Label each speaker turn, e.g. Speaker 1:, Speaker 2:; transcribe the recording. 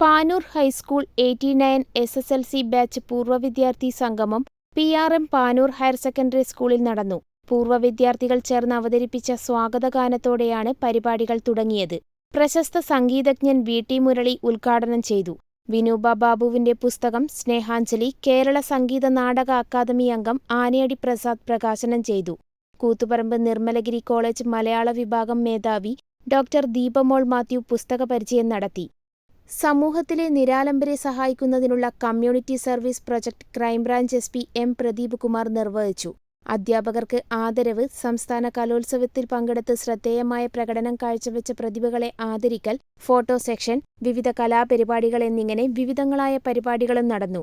Speaker 1: Panoor high school eighty nine S S L C batch പൂർവ വിദ്യാർത്ഥി സംഗമം P R M Panoor higher secondary സ്കൂളിൽ നടന്നു. പൂർവ വിദ്യാർത്ഥികൾ ചേർന്ന് അവതരിപ്പിച്ച സ്വാഗതഗാനത്തോടെയാണ് പരിപാടികൾ തുടങ്ങിയത്. പ്രശസ്ത സംഗീതജ്ഞൻ വി ടി മുരളി ഉദ്ഘാടനം ചെയ്തു. വിനൂബ ബാബുവിന്റെ പുസ്തകം സ്നേഹാഞ്ജലി കേരള സംഗീത നാടക അക്കാദമി അംഗം ആനയടി പ്രസാദ് പ്രകാശനം ചെയ്തു. കൂത്തുപറമ്പ് നിർമ്മലഗിരി കോളേജ് മലയാള വിഭാഗം മേധാവി ഡോക്ടർ ദീപമോൾ മാത്യു പുസ്തക പരിചയം നടത്തി. സമൂഹത്തിലെ നിരാലംബരെ സഹായിക്കുന്നതിനുള്ള community service project crime branch S P M Pradeep Kumar നിർവഹിച്ചു. അധ്യാപകർക്ക് ആദരവ് സംസ്ഥാന കലോത്സവത്തിൽ പങ്കെടുത്ത് ശ്രദ്ധേയമായ പ്രകടനം കാഴ്ചവെച്ച പ്രതിഭകളെ ആദരിക്കൽ ഫോട്ടോ സെക്ഷൻ വിവിധ കലാപരിപാടികൾ എന്നിങ്ങനെ വിവിധങ്ങളായ പരിപാടികളും നടന്നു.